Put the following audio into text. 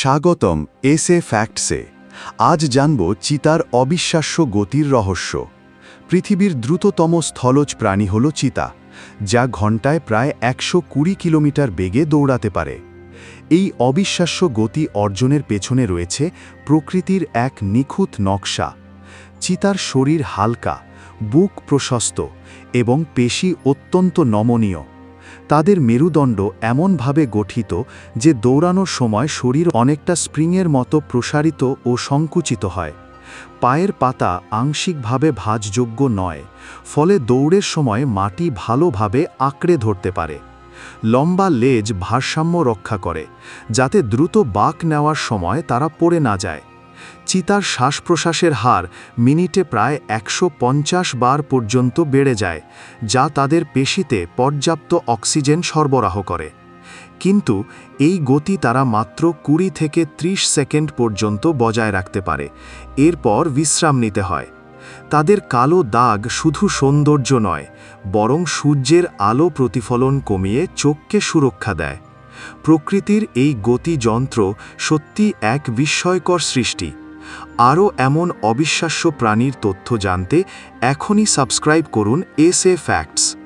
স্বাগতম, S A ফ্যাক্টসে। আজ জানব চিতার অবিশ্বাস্য গতির রহস্য। পৃথিবীর দ্রুততম স্থলজ প্রাণী হল চিতা, যা ঘন্টায় প্রায় একশো কুড়ি কিলোমিটার বেগে দৌড়াতে পারে। এই অবিশ্বাস্য গতি অর্জনের পেছনে রয়েছে প্রকৃতির এক নিখুঁত নকশা। চিতার শরীর হালকা, বুক প্রশস্ত এবং পেশি অত্যন্ত নমনীয়। তাদের মেরুদণ্ড এমনভাবে গঠিত যে দৌড়ানোর সময় শরীর অনেকটা স্প্রিংয়ের মতো প্রসারিত ও সংকুচিত হয়। পায়ের পাতা আংশিকভাবে ভাজযোগ্য নয়, ফলে দৌড়ের সময় মাটি ভালোভাবে আঁকড়ে ধরতে পারে। লম্বা লেজ ভারসাম্য রক্ষা করে, যাতে দ্রুত বাঁক নেওয়ার সময় তারা পড়ে না যায়। চিতার শ্বাস প্রশ্বাসের হার মিনিটে প্রায় একশো পঞ্চাশ বার পর্যন্ত বেড়ে যায়, যা তাদের পেশিতে পর্যাপ্ত অক্সিজেন সরবরাহ করে। কিন্তু এই গতি তারা মাত্র কুড়ি থেকে ৩০ সেকেন্ড পর্যন্ত বজায় রাখতে পারে। এরপর বিশ্রাম নিতে হয়। তাদের কালো দাগ শুধু সৌন্দর্য নয়, বরং সূর্যের আলো প্রতিফলন কমিয়ে চোখকে সুরক্ষা দেয়। প্রকৃতির এই গতিযন্ত্র সত্যি এক বিস্ময়কর সৃষ্টি। আরও এমন অবিশ্বাস্য প্রাণীর তথ্য জানতে এখনই সাবস্ক্রাইব করুন এস এ ফ্যাক্টস।